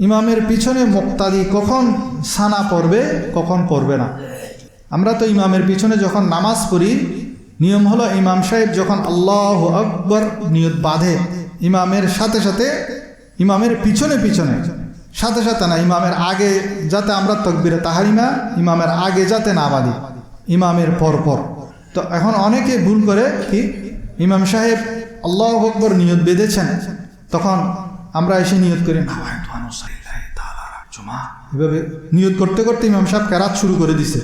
ইমামের পিছনে মুক্তাদি কখন সানা পড়বে, কখন পড়বে না। আমরা তো ইমামের পিছনে যখন নামাজ পড়ি, নিয়ম হলো ইমাম সাহেব যখন আল্লাহ আকবর নিয়ত বাঁধে, ইমামের সাথে সাথে ইমামের পিছনে পিছনে। সাথে সাথে না, ইমামের আগে যাতে আমরা তকবিরে তাহারিমা, ইমামের আগে যাতে না বাঁধি, ইমামের পর পর। তো এখন অনেকে ভুল করে কি, ইমাম সাহেব আল্লাহ আকবর নিয়ত বেঁধেছেন, তখন আমরা এসে নিয়ত করি "নাওয়াইতু এভাবে করতে করতে ইমাম সাহেব কেরাত শুরু করে দিছে।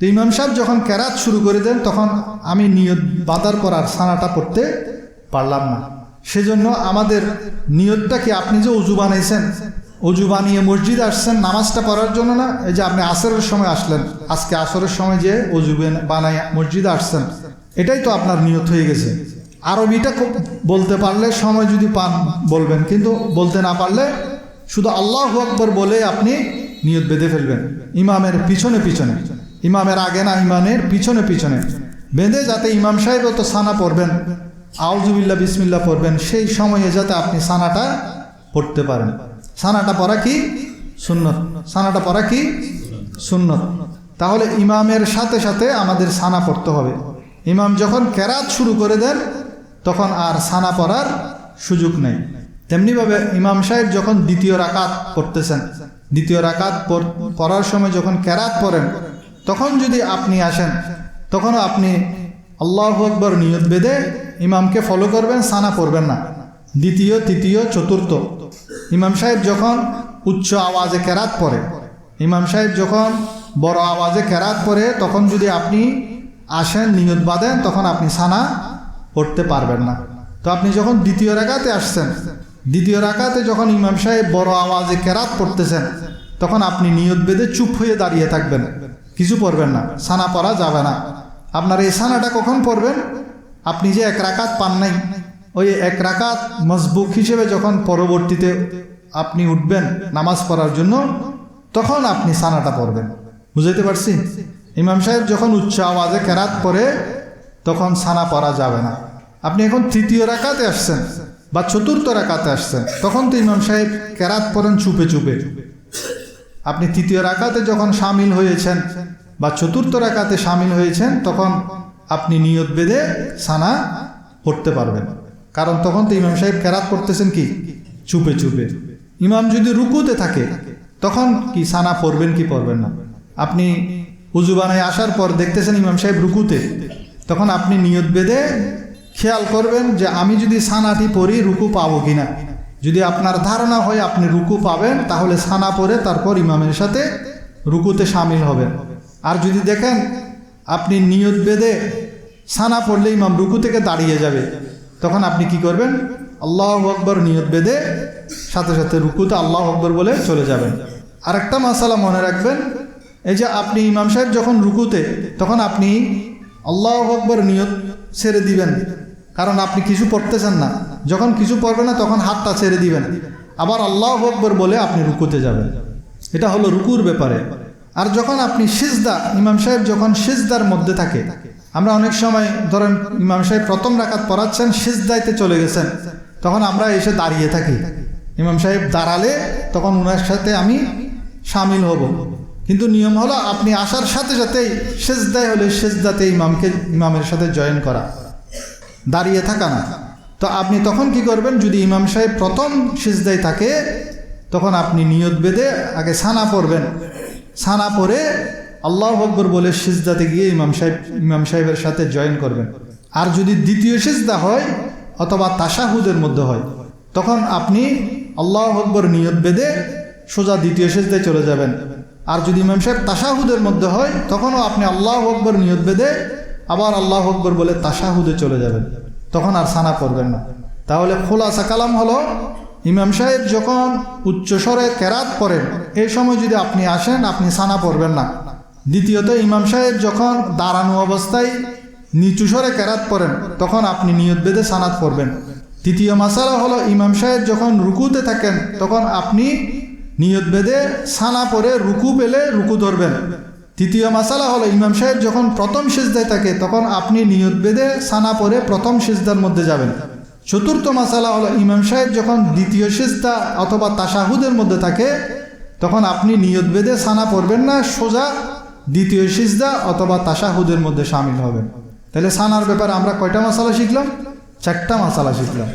তো ইমাম সাহেব যখন ক্যারাত শুরু করে দেন, তখন আমি নিয়ত বাঁধার পর আর সানাটা পড়তে পারলাম না। সেজন্য আমাদের নিয়তটা কি আপনি যে অজু বানাইছেন অজু বানিয়ে মসজিদ আসছেন নামাজটা পড়ার জন্য না? এই যে আপনি আসরের সময় আসলেন, আজকে আসরের সময় যে অজু বেন- বানাই মসজিদে আসছেন, এটাই তো আপনার নিয়ত হয়ে গেছে। আরবিটা বলতে পারলে সময় যদি পান বলবেন, কিন্তু বলতে না পারলে শুধু আল্লাহ আকবর বলে আপনি নিয়ত বেঁধে ফেলবেন। ইমামের পিছনে পিছনে। ইমামের আগে না ইমামের পিছনে পিছনে। বেঁধে যাতে ইমাম সাহেব তো সানা পড়বেন। আউজুবিল্লা বিসমিল্লা পড়বেন, সেই সময়ে যাতে আপনি সানাটা পড়তে পারেন। সানাটা পড়া কি? সুন্নত। সানাটা পড়া কি? সুন্নত। তাহলে ইমামের সাথে সাথে আমাদের সানা পড়তে হবে। ইমাম যখন কেরাত শুরু করে দেন, তখন আর সানা পড়ার সুযোগ নেই। তেমনিভাবে ইমাম সাহেব যখন দ্বিতীয় রাকাত পড়তেছেন, দ্বিতীয় রাকাত পড়- পড়ার সময় যখন ক্যারাত পড়েন, তখন যদি আপনি আসেন, তখনও আপনি আল্লাহ আকবর নিয়ত বেঁধে ইমামকে ফলো করবেন, সানা পড়বেন না। দ্বিতীয়, তৃতীয়, চতুর্থ। ইমাম সাহেব যখন উচ্চ আওয়াজে ক্যারাত পড়ে, ইমাম সাহেব যখন বড় আওয়াজে ক্যারাত পড়ে, তখন যদি আপনি আসেন, নিয়ত বাঁধেন, তখন আপনি সানা পড়তে পারবেন না। তো আপনি যখন দ্বিতীয় রাকাতে আসছেন দ্বিতীয় রাকাতে যখন ইমাম সাহেব বড় আওয়াজে কেরাত পড়তেছেন, তখন আপনি নিয়ত বেঁধে চুপ হয়ে দাঁড়িয়ে থাকবেন। কিছু পড়বেন না, সানা পড়া যাবে না। আপনার এই সানাটা কখন পড়বেন? আপনি যে এক রাকাত পান নাই, ওই এক রাকাত মজবুক হিসেবে যখন পরবর্তীতে আপনি উঠবেন নামাজ পড়ার জন্য, তখন আপনি সানাটা পড়বেন। বুঝাইতে পারছি? ইমাম সাহেব যখন উচ্চ আওয়াজে কেরাত পড়ে, তখন সানা পড়া যাবে না। আপনি এখন তৃতীয় রাকাতে আসছেন। বা চতুর্থ রাকাতে আসছেন তখন তো ইমাম সাহেব কেরাত পড়েন চুপে চুপে। আপনি তৃতীয় রাকাতে যখন সামিল হয়েছেন বা চতুর্থ রাকাতে সামিল হয়েছেন, তখন আপনি নিয়ত বেঁধে সানা পড়তে পারবেন। কারণ তখন তো ইমাম সাহেব কেরাত পড়তেছেন কি? চুপে চুপে। ইমাম যদি রুকুতে থাকে, তখন কি সানা পড়বেন কি পড়বেন না? আপনি উজু বানায় আসার পর দেখতেছেন ইমাম সাহেব রুকুতে, তখন আপনি নিয়ত বেঁধে খেয়াল করবেন যে আমি যদি সানাটি পড়ি, রুকু পাবো কিনা। যদি আপনার ধারণা হয় আপনি রুকু পাবেন, তাহলে সানা পরে তারপর ইমামের সাথে রুকুতে সামিল হবেন। আর যদি দেখেন আপনি নিয়ত বেঁধে সানা পড়লে ইমাম রুকু থেকে দাঁড়িয়ে যাবে, তখন আপনি কি করবেন? আল্লাহ আকবর নিয়ত বেঁধে সাথে সাথে রুকুতে আল্লাহ আকবর বলে চলে যাবেন। আরেকটা মশালা মনে রাখবেন, এই যে আপনি ইমাম সাহেব যখন রুকুতে, তখন আপনি আল্লাহ আকবর নিয়ত ছেড়ে দিবেন। কারণ আপনি কিছু পড়তেছেন না। যখন কিছু পড়বে না, তখন হাতটা ছেড়ে দিবেন। আবার আল্লাহ আকবর বলে আপনি রুকুতে যাবেন। এটা হলো রুকুর ব্যাপারে। আর যখন আপনি সিজদা, ইমাম সাহেব যখন সিজদার মধ্যে থাকে, আমরা অনেক সময় ধরেন ইমাম সাহেব প্রথম রাকাত পড়াচ্ছেন, সিজদাইতে চলে গেছেন, তখন আমরা এসে দাঁড়িয়ে থাকি। ইমাম সাহেব দাঁড়ালে তখন ওনার সাথে আমি সামিল হব। কিন্তু নিয়ম হলো আপনি আসার সাথে সাথেই সেজদায় হলে সেজদাতে ইমামকে, ইমামের সাথে জয়েন করা। দাঁড়িয়ে থাকা না। তো আপনি তখন কি করবেন, যদি ইমাম সাহেব প্রথম সিজদায় থাকে, তখন আপনি নিয়ত বেঁধে আগে সানা পড়বেন। সানা পরে আল্লাহ আকবর বলে সিজদাতে গিয়ে ইমাম সাহেব, ইমাম সাহেবের সাথে জয়েন করবেন। আর যদি দ্বিতীয় সিজদা হয় অথবা তাসাহুদের মধ্যে হয়, তখন আপনি আল্লাহ আকবর নিয়ত বেঁধে সোজা দ্বিতীয় সেজদায় চলে যাবেন। আর যদি ইমাম সাহেব তাসাহুদের মধ্যে হয়, তখনও আপনি আল্লাহ আকবর নিয়ত বেঁধে আবার আল্লাহ আকবর বলে তাসাহুদে চলে যাবেন। তখন আর সানা করবেন না। তাহলে খোলাসা কালাম হলো, ইমাম সাহেব যখন উচ্চস্বরে কেরাত পড়েন, এই সময় যদি আপনি আসেন, আপনি সানা পড়বেন না। দ্বিতীয়ত, ইমাম সাহেব যখন দাঁড়ানো অবস্থায় নিচু স্বরে কেরাত পড়েন, তখন আপনি নিয়ত বেঁধে সানাত পড়বেন। তৃতীয় মাসালা হলো, ইমাম সাহেব যখন রুকুতে থাকেন, তখন আপনি নিয়ত বেঁধে সানা পরে রুকু পেলে রুকু ধরবেন। তৃতীয় মাসালা হলো, ইমাম সাহেব যখন প্রথম সিজদায় থাকে, তখন আপনি নিয়ত বেদে সানা পরে প্রথম সিজদার মধ্যে যাবেন। চতুর্থ মাসালা হলো, ইমাম সাহেব যখন দ্বিতীয় সিজদা অথবা তাসাহুদের মধ্যে থাকে, তখন আপনি নিয়ত বেদে সানা পড়বেন না, সোজা দ্বিতীয় সিজদা অথবা তাসাহুদের মধ্যে সামিল হবেন। তাহলে সানার ব্যাপারে আমরা কয়টা মশালা শিখলাম? চারটা মশালা শিখলাম।